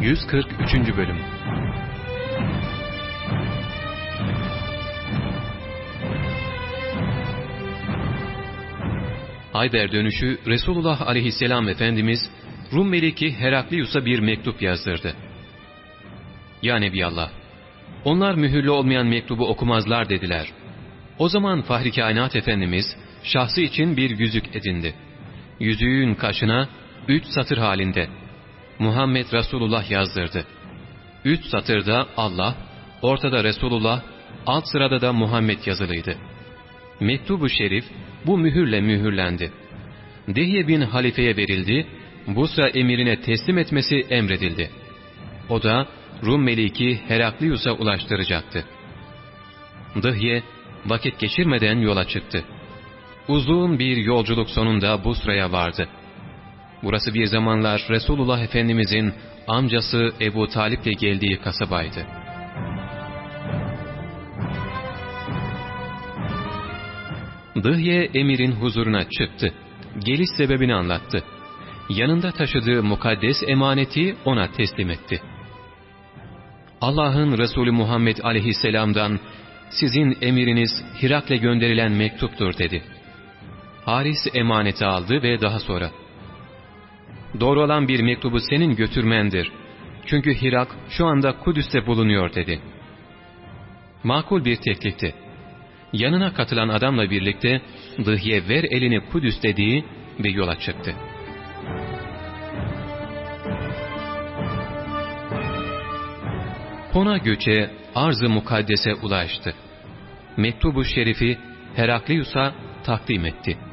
143. Bölüm Hayber dönüşü Resulullah aleyhisselam Efendimiz Rum Meliki Heraklius'a bir mektup yazdırdı. Ya Nebiallah, onlar mühürlü olmayan mektubu okumazlar dediler. O zaman Fahri Kainat Efendimiz şahsı için bir yüzük edindi. Yüzüğün kaşına üç satır halinde Muhammed Resulullah yazdırdı. Üç satırda Allah, ortada Resulullah, alt sırada da Muhammed yazılıydı. Mektubu şerif bu mühürle mühürlendi. Dihye bin halifeye verildi, Busra emirine teslim etmesi emredildi. O da Rum meliki Heraklius'a ulaştıracaktı. Dıhye vakit geçirmeden yola çıktı. Uzun bir yolculuk sonunda Busra'ya vardı. Burası bir zamanlar Resulullah Efendimizin amcası Ebu Talip'le geldiği kasabaydı. Dıhye emirin huzuruna çıktı. Geliş sebebini anlattı. Yanında taşıdığı mukaddes emaneti ona teslim etti. Allah'ın Resulü Muhammed aleyhisselamdan sizin emiriniz Hirak'le gönderilen mektuptur dedi. Haris emaneti aldı ve daha sonra Doğru olan bir mektubu senin götürmendir. Çünkü Hirak şu anda Kudüs'te bulunuyor dedi. Makul bir teklifti. Yanına katılan adamla birlikte Dıhye ver elini Kudüs dediği ve yola çıktı. Kona göçe arz-ı mukaddese ulaştı. Mektubu şerifi Heraklius'a takdim etti.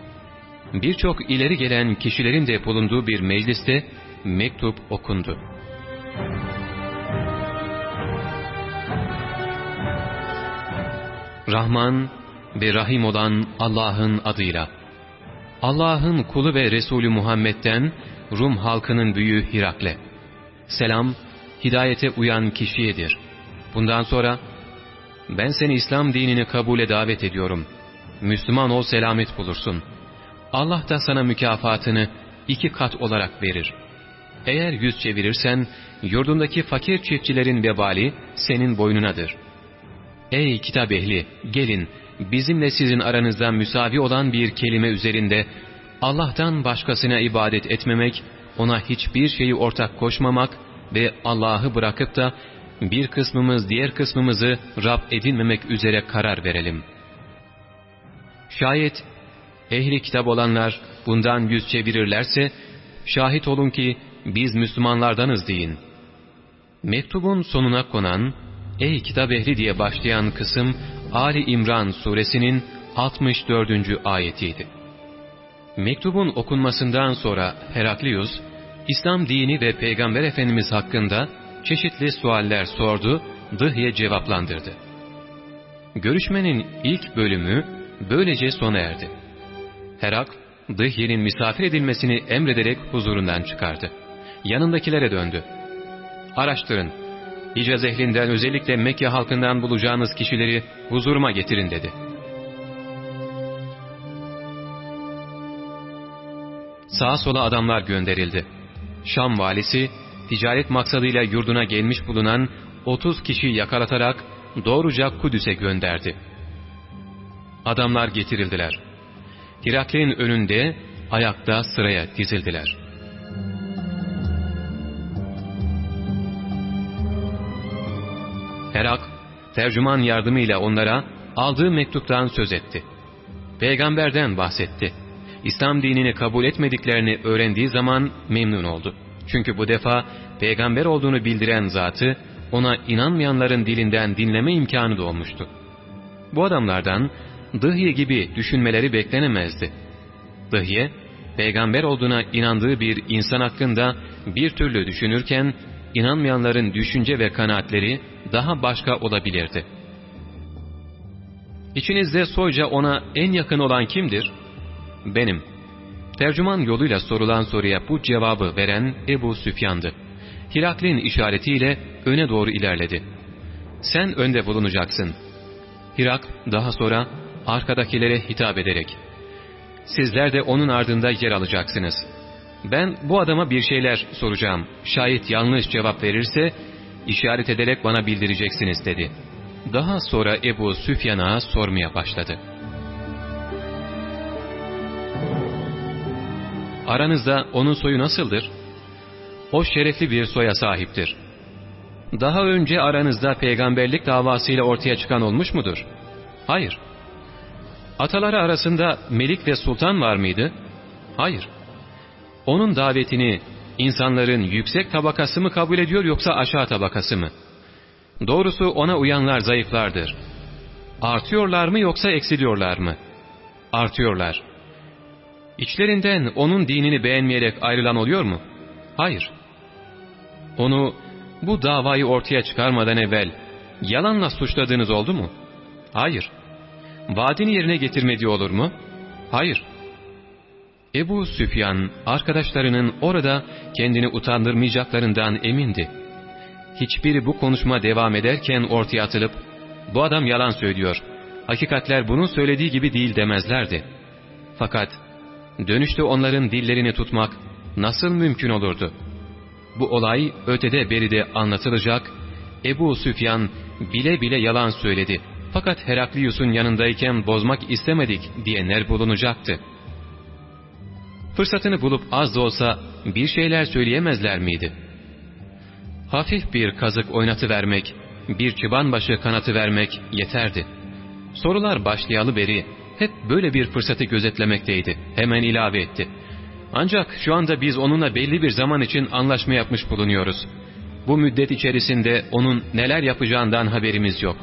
Birçok ileri gelen kişilerin de bulunduğu bir mecliste mektup okundu. Rahman ve Rahim olan Allah'ın adıyla. Allah'ın kulu ve Resulü Muhammed'den Rum halkının büyüğü Hirakle. Selam, hidayete uyan kişiyedir. Bundan sonra, ben seni İslam dinini kabule davet ediyorum. Müslüman ol selamet bulursun. Allah da sana mükafatını iki kat olarak verir. Eğer yüz çevirirsen, yurdundaki fakir çiftçilerin vebali senin boynunadır. Ey kitap ehli, gelin, bizimle sizin aranızda müsavi olan bir kelime üzerinde, Allah'tan başkasına ibadet etmemek, ona hiçbir şeyi ortak koşmamak ve Allah'ı bırakıp da bir kısmımız diğer kısmımızı Rab edinmemek üzere karar verelim. Şayet ehli kitap olanlar bundan yüz çevirirlerse, şahit olun ki biz Müslümanlardanız deyin. Mektubun sonuna konan, Ey kitap ehli diye başlayan kısım, Ali İmran suresinin 64. ayetiydi. Mektubun okunmasından sonra Heraklius, İslam dini ve Peygamber Efendimiz hakkında çeşitli sualler sordu, Dıhye cevaplandırdı. Görüşmenin ilk bölümü böylece sona erdi. Herak, Dıhye'nin misafir edilmesini emrederek huzurundan çıkardı. Yanındakilere döndü. Araştırın, Hicaz ehlinden özellikle Mekke halkından bulacağınız kişileri huzuruma getirin dedi. Sağa sola adamlar gönderildi. Şam valisi, ticaret maksadıyla yurduna gelmiş bulunan 30 kişi yakalatarak doğruca Kudüs'e gönderdi. Adamlar getirildiler. Hirakle'nin önünde ayakta sıraya dizildiler. Herak, tercüman yardımıyla onlara aldığı mektuptan söz etti. Peygamberden bahsetti. İslam dinini kabul etmediklerini öğrendiği zaman memnun oldu. Çünkü bu defa peygamber olduğunu bildiren zatı ona inanmayanların dilinden dinleme imkanı doğmuştu. Bu adamlardan Dıhye gibi düşünmeleri beklenemezdi. Dıhye, peygamber olduğuna inandığı bir insan hakkında bir türlü düşünürken, inanmayanların düşünce ve kanaatleri daha başka olabilirdi. İçinizde soyca ona en yakın olan kimdir? Benim. Tercüman yoluyla sorulan soruya bu cevabı veren Ebu Süfyan'dı. Hiraklin işaretiyle öne doğru ilerledi. Sen önde bulunacaksın. Hirak daha sonra arkadakilere hitap ederek, Sizler de onun ardında yer alacaksınız. Ben bu adama bir şeyler soracağım. Şayet yanlış cevap verirse işaret ederek bana bildireceksiniz dedi. Daha sonra Ebu Süfyan'a sormaya başladı. Aranızda onun soyu nasıldır? O şerefli bir soya sahiptir. Daha önce aranızda peygamberlik davasıyla ortaya çıkan olmuş mudur? Hayır. Ataları arasında melik ve sultan var mıydı? Hayır. Onun davetini insanların yüksek tabakası mı kabul ediyor yoksa aşağı tabakası mı? Doğrusu ona uyanlar zayıflardır. Artıyorlar mı yoksa eksiliyorlar mı? Artıyorlar. İçlerinden onun dinini beğenmeyerek ayrılan oluyor mu? Hayır. Onu bu davayı ortaya çıkarmadan evvel yalanla suçladığınız oldu mu? Hayır. Vaadini yerine getirmediği olur mu? Hayır. Ebu Süfyan arkadaşlarının orada kendini utandırmayacaklarından emindi. Hiçbiri bu konuşma devam ederken ortaya atılıp bu adam yalan söylüyor. Hakikatler bunun söylediği gibi değil demezlerdi. Fakat dönüşte onların dillerini tutmak nasıl mümkün olurdu? Bu olay ötede beride anlatılacak. Ebu Süfyan bile bile yalan söyledi. Fakat Heraklius'un yanındayken bozmak istemedik diyenler bulunacaktı. Fırsatını bulup az da olsa bir şeyler söyleyemezler miydi? Hafif bir kazık oynatı vermek, bir çıban başı kanatı vermek yeterdi. Sorular başlayalı beri hep böyle bir fırsatı gözetlemekteydi. Hemen ilave etti. Ancak şu anda biz onunla belli bir zaman için anlaşma yapmış bulunuyoruz. Bu müddet içerisinde onun neler yapacağından haberimiz yok.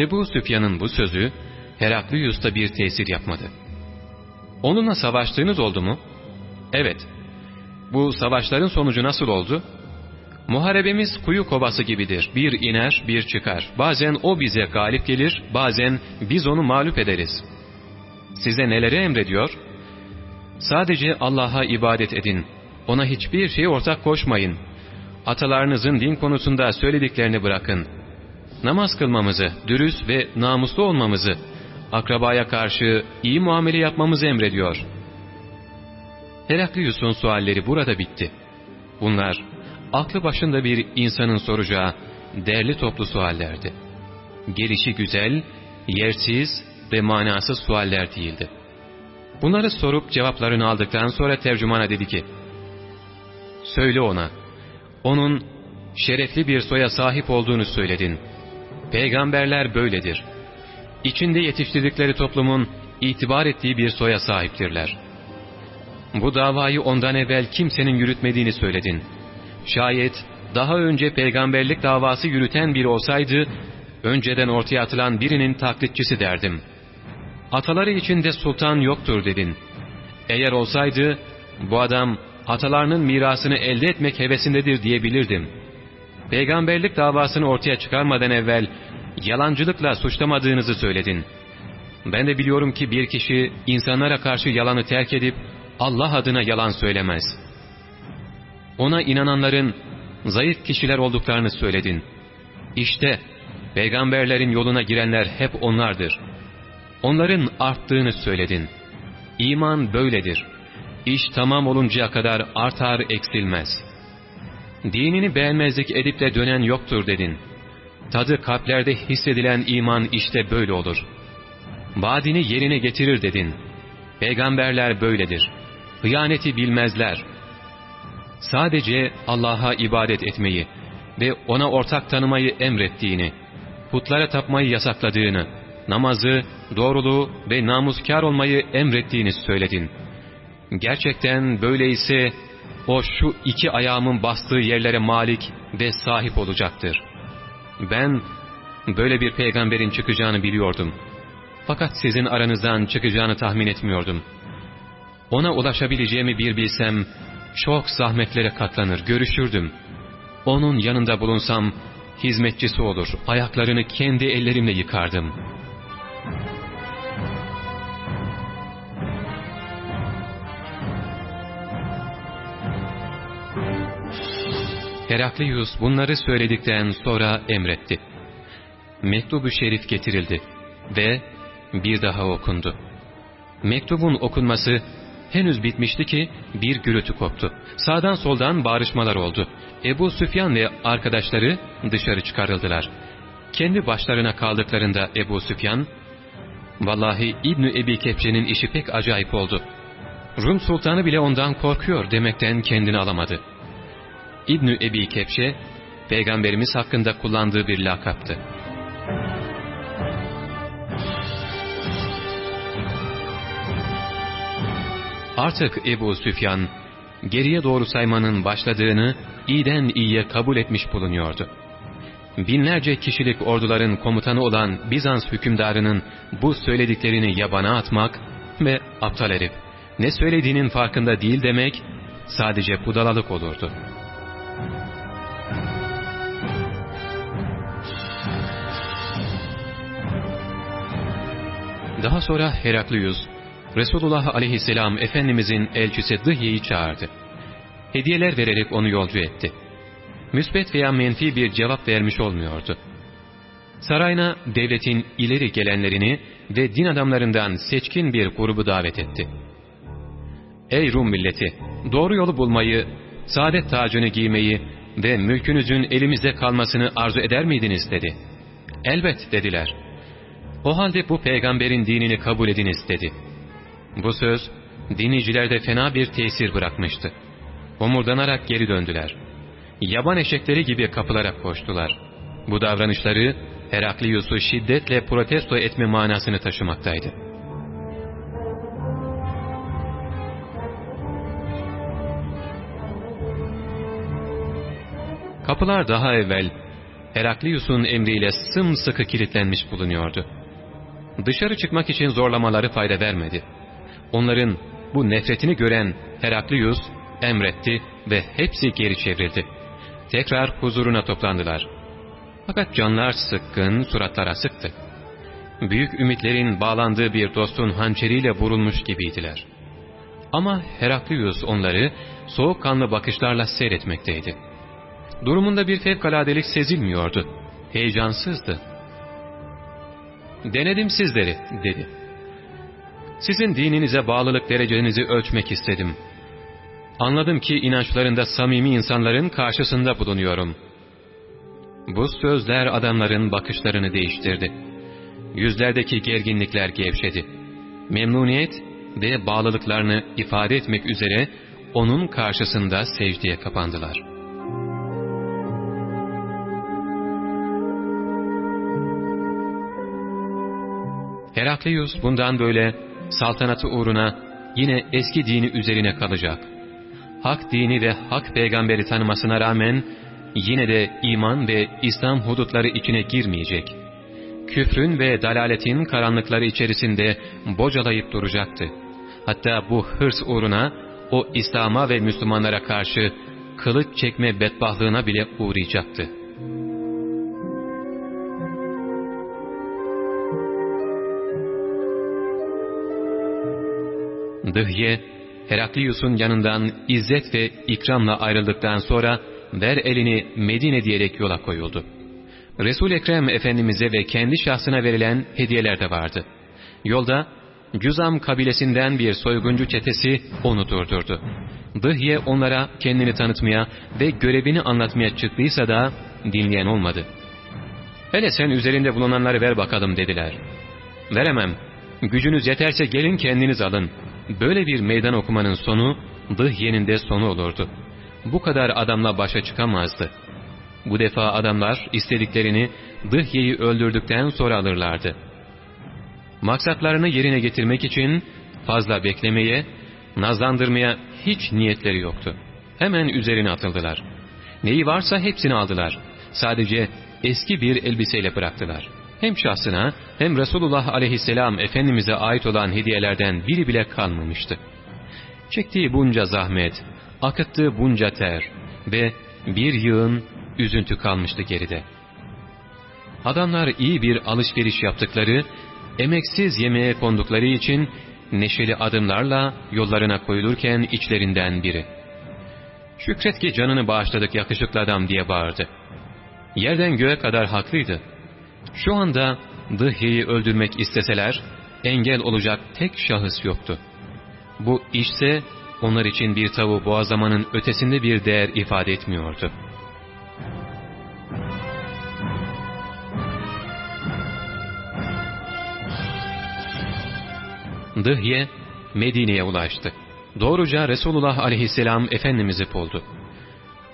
Ebu Süfyan'ın bu sözü Heraklius'ta bir tesir yapmadı. Onunla savaştığınız oldu mu? Evet. Bu savaşların sonucu nasıl oldu? Muharebemiz kuyu kovası gibidir. Bir iner, bir çıkar. Bazen o bize galip gelir, bazen biz onu mağlup ederiz. Size neleri emrediyor? Sadece Allah'a ibadet edin. Ona hiçbir şey ortak koşmayın. Atalarınızın din konusunda söylediklerini bırakın. Namaz kılmamızı, dürüst ve namuslu olmamızı, akrabaya karşı iyi muamele yapmamızı emrediyor. Heraklius'un sualleri burada bitti. Bunlar, aklı başında bir insanın soracağı değerli toplu suallerdi. Gelişi güzel, yersiz ve manasız sualler değildi. Bunları sorup cevaplarını aldıktan sonra tercümana dedi ki, Söyle ona, onun şerefli bir soya sahip olduğunu söyledin. Peygamberler böyledir. İçinde yetiştirdikleri toplumun itibar ettiği bir soya sahiptirler. Bu davayı ondan evvel kimsenin yürütmediğini söyledin. Şayet daha önce peygamberlik davası yürüten biri olsaydı, önceden ortaya atılan birinin taklitçisi derdim. Ataları içinde sultan yoktur dedin. Eğer olsaydı, bu adam atalarının mirasını elde etmek hevesindedir diyebilirdim. Peygamberlik davasını ortaya çıkarmadan evvel yalancılıkla suçlamadığınızı söyledin. Ben de biliyorum ki bir kişi insanlara karşı yalanı terk edip Allah adına yalan söylemez. Ona inananların zayıf kişiler olduklarını söyledin. İşte peygamberlerin yoluna girenler hep onlardır. Onların arttığını söyledin. İman böyledir. İş tamam oluncaya kadar artar eksilmez. Dinini beğenmezlik edip de dönen yoktur dedin. Tadı kalplerde hissedilen iman işte böyle olur. Vaadini yerine getirir dedin. Peygamberler böyledir. Hıyaneti bilmezler. Sadece Allah'a ibadet etmeyi ve ona ortak tanımayı emrettiğini, putlara tapmayı yasakladığını, namazı, doğruluğu ve namuskar olmayı emrettiğini söyledin. Gerçekten böyleyse o şu iki ayağımın bastığı yerlere malik ve sahip olacaktır. Ben böyle bir peygamberin çıkacağını biliyordum. Fakat sizin aranızdan çıkacağını tahmin etmiyordum. Ona ulaşabileceğimi bir bilsem, çok zahmetlere katlanır, görüşürdüm. Onun yanında bulunsam, hizmetçisi olur, ayaklarını kendi ellerimle yıkardım. Heraklius bunları söyledikten sonra emretti. Mektubu şerif getirildi ve bir daha okundu. Mektubun okunması henüz bitmişti ki bir gürültü koptu. Sağdan soldan bağrışmalar oldu. Ebu Süfyan ve arkadaşları dışarı çıkarıldılar. Kendi başlarına kaldıklarında Ebu Süfyan, ''Vallahi İbni Ebi Kepçe'nin işi pek acayip oldu. Rum sultanı bile ondan korkuyor demekten kendini alamadı.'' İbni Ebi Kepçe, Peygamberimiz hakkında kullandığı bir lakaptı. Artık Ebu Süfyan, geriye doğru saymanın başladığını iyiden iyiye kabul etmiş bulunuyordu. Binlerce kişilik orduların komutanı olan Bizans hükümdarının bu söylediklerini yabana atmak ve aptal herif, ne söylediğinin farkında değil demek sadece budalalık olurdu. Daha sonra Heraklius, Resulullah aleyhisselam Efendimizin elçisi Dıhye'yi çağırdı. Hediyeler vererek onu yolcu etti. Müsbet veya menfi bir cevap vermiş olmuyordu. Sarayına devletin ileri gelenlerini ve din adamlarından seçkin bir grubu davet etti. Ey Rum milleti! Doğru yolu bulmayı, saadet tacını giymeyi ve mülkünüzün elimizde kalmasını arzu eder miydiniz dedi. Elbet dediler. O halde bu peygamberin dinini kabul ediniz dedi. Bu söz dinleyicilerde fena bir tesir bırakmıştı. Homurdanarak geri döndüler. Yaban eşekleri gibi kapılara koştular. Bu davranışları Heraklius'u şiddetle protesto etme manasını taşımaktaydı. Kapılar daha evvel Heraklius'un emriyle sımsıkı kilitlenmiş bulunuyordu. Dışarı çıkmak için zorlamaları fayda vermedi. Onların bu nefretini gören Heraklius emretti ve hepsi geri çevrildi. Tekrar huzuruna toplandılar. Fakat canlar sıkkın, suratlara sıktı. Büyük ümitlerin bağlandığı bir dostun hançeriyle vurulmuş gibiydiler. Ama Heraklius onları soğukkanlı bakışlarla seyretmekteydi. Durumunda bir fevkaladelik sezilmiyordu. Heyecansızdı. ''Denedim sizleri.'' dedi. ''Sizin dininize bağlılık derecenizi ölçmek istedim. Anladım ki inançlarında samimi insanların karşısında bulunuyorum.'' Bu sözler adamların bakışlarını değiştirdi. Yüzlerdeki gerginlikler gevşedi. Memnuniyet ve bağlılıklarını ifade etmek üzere onun karşısında secdeye kapandılar.'' Herakleius bundan böyle saltanatı uğruna yine eski dini üzerine kalacak. Hak dini ve hak peygamberi tanımasına rağmen yine de iman ve İslam hudutları içine girmeyecek. Küfrün ve dalaletin karanlıkları içerisinde bocalayıp duracaktı. Hatta bu hırs uğruna o İslam'a ve Müslümanlara karşı kılıç çekme bedbahlığına bile uğrayacaktı. Dıhye, Heraklius'un yanından izzet ve ikramla ayrıldıktan sonra ver elini Medine diyerek yola koyuldu. Resul Ekrem Efendimiz'e ve kendi şahsına verilen hediyeler de vardı. Yolda Cüzam kabilesinden bir soyguncu çetesi onu durdurdu. Dıhye onlara kendini tanıtmaya ve görevini anlatmaya çıktıysa da dinleyen olmadı. Hele sen üzerinde bulunanları ver bakalım dediler. Veremem. Gücünüz yeterse gelin kendiniz alın. Böyle bir meydan okumanın sonu Dıhye'nin de sonu olurdu. Bu kadar adamla başa çıkamazdı. Bu defa adamlar istediklerini Dıhye'yi öldürdükten sonra alırlardı. Maksatlarını yerine getirmek için fazla beklemeye, nazlandırmaya hiç niyetleri yoktu. Hemen üzerine atıldılar. Neyi varsa hepsini aldılar. Sadece eski bir elbiseyle bıraktılar. Hem şahsına hem Resulullah aleyhisselam Efendimiz'e ait olan hediyelerden biri bile kalmamıştı. Çektiği bunca zahmet, akıttığı bunca ter ve bir yığın üzüntü kalmıştı geride. Adamlar iyi bir alışveriş yaptıkları, emeksiz yemeğe kondukları için neşeli adımlarla yollarına koyulurken içlerinden biri. Şükret ki canını bağışladık yakışıklı adam diye bağırdı. Yerden göğe kadar haklıydı. Şu anda Dıhye'yi öldürmek isteseler engel olacak tek şahıs yoktu. Bu işse onlar için bir tavu boğazlamanın ötesinde bir değer ifade etmiyordu. Dıhye Medine'ye ulaştı. Doğruca Resulullah aleyhisselam Efendimiz'i buldu.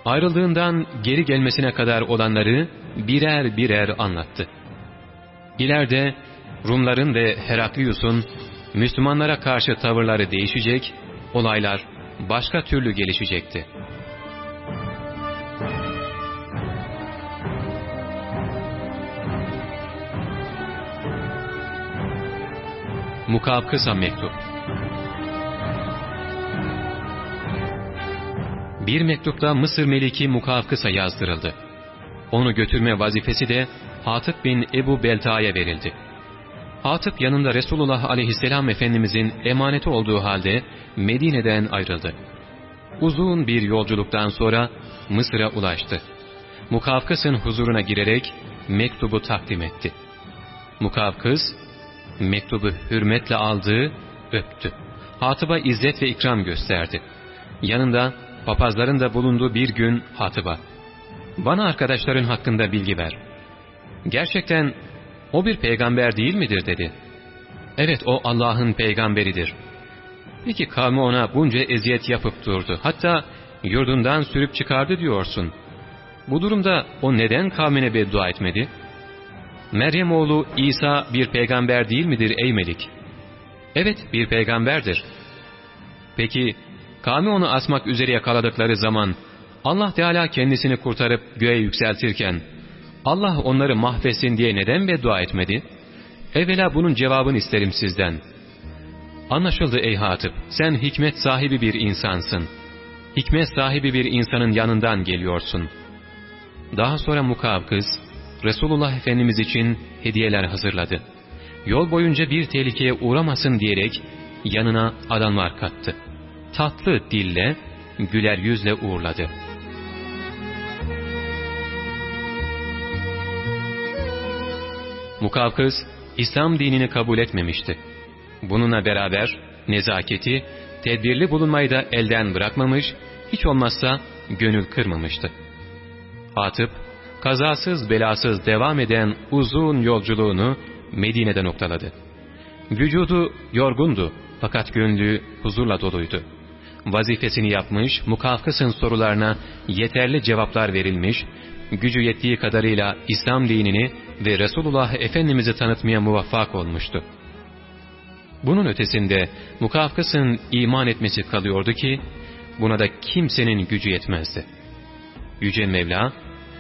Ayrıldığından geri gelmesine kadar olanları birer birer anlattı. İleride Rumların ve Heraklius'un Müslümanlara karşı tavırları değişecek, olaylar başka türlü gelişecekti. Mukavkısa Mektup Bir mektupta Mısır Meliki Mukavkıs'a yazdırıldı. Onu götürme vazifesi de Hatip bin Ebu Belta'ya verildi. Hatip yanında Resulullah aleyhisselam Efendimizin emaneti olduğu halde Medine'den ayrıldı. Uzun bir yolculuktan sonra Mısır'a ulaştı. Mukavkıs'ın huzuruna girerek mektubu takdim etti. Mukavkıs, mektubu hürmetle aldı, öptü. Hatıba izzet ve ikram gösterdi. Yanında papazların da bulunduğu bir gün Hatıba, ''Bana arkadaşların hakkında bilgi ver. Gerçekten o bir peygamber değil midir?'' dedi. ''Evet o Allah'ın peygamberidir. Peki kavmi ona bunca eziyet yapıp durdu. Hatta yurdundan sürüp çıkardı diyorsun. Bu durumda o neden kavmine beddua etmedi?'' Meryem oğlu İsa bir peygamber değil midir ey Melik? Evet bir peygamberdir. Peki kavmi onu asmak üzere yakaladıkları zaman Allah Teala kendisini kurtarıp göğe yükseltirken Allah onları mahvetsin diye neden beddua etmedi? Evvela bunun cevabını isterim sizden. Anlaşıldı ey Hatip, sen hikmet sahibi bir insansın. Hikmet sahibi bir insanın yanından geliyorsun. Daha sonra Mukavkız, Resulullah Efendimiz için hediyeler hazırladı. Yol boyunca bir tehlikeye uğramasın diyerek yanına adamlar kattı. Tatlı dille, güler yüzle uğurladı. Mukavkız, İslam dinini kabul etmemişti. Bununla beraber nezaketi, tedbirli bulunmayı da elden bırakmamış, hiç olmazsa gönül kırmamıştı. Hatip, kazasız belasız devam eden uzun yolculuğunu Medine'de noktaladı. Vücudu yorgundu fakat gönlü huzurla doluydu. Vazifesini yapmış, mukavkısın sorularına yeterli cevaplar verilmiş, gücü yettiği kadarıyla İslam dinini ve Resulullah Efendimiz'i tanıtmaya muvaffak olmuştu. Bunun ötesinde mukavkısın iman etmesi kalıyordu ki, buna da kimsenin gücü yetmezdi. Yüce Mevla,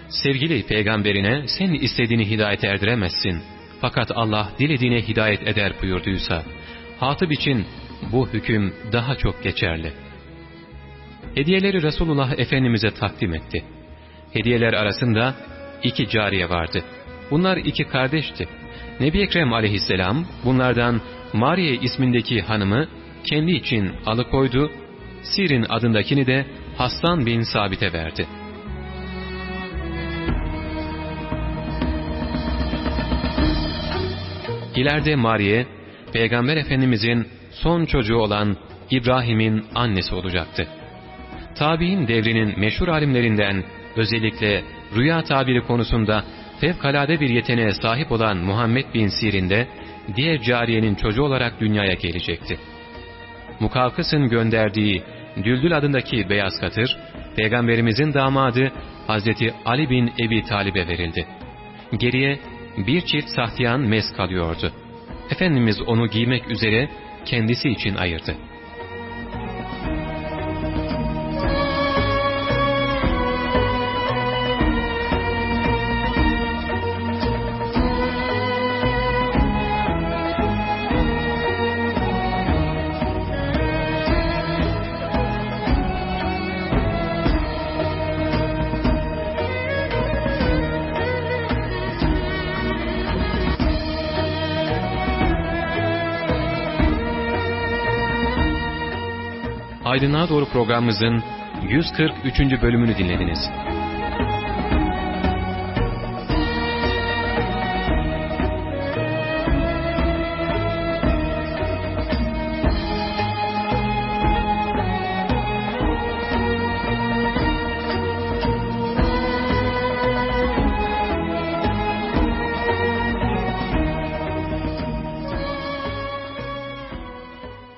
sevgili peygamberine sen istediğini hidayet erdiremezsin. Fakat Allah dilediğine hidayet eder buyurduysa, Hatip için bu hüküm daha çok geçerli. Hediyeleri Resulullah Efendimiz'e takdim etti. Hediyeler arasında iki cariye vardı. Bunlar iki kardeşti. Nebi Ekrem aleyhisselam bunlardan Mariye ismindeki hanımı kendi için alıkoydu, Sirin adındakini de Hassan bin Sabit'e verdi.'' İleride Mariye, Peygamber Efendimizin son çocuğu olan İbrahim'in annesi olacaktı. Tabi'in devrinin meşhur alimlerinden özellikle rüya tabiri konusunda fevkalade bir yeteneğe sahip olan Muhammed bin Sirin de diğer cariyenin çocuğu olarak dünyaya gelecekti. Mukavkıs'ın gönderdiği Düldül adındaki beyaz katır, Peygamberimizin damadı Hazreti Ali bin Ebi Talib'e verildi. Geriye bir çift sahtiyan mes kalıyordu. Efendimiz onu giymek üzere kendisi için ayırdı. Aydınlığa Doğru programımızın 143. bölümünü dinlediniz.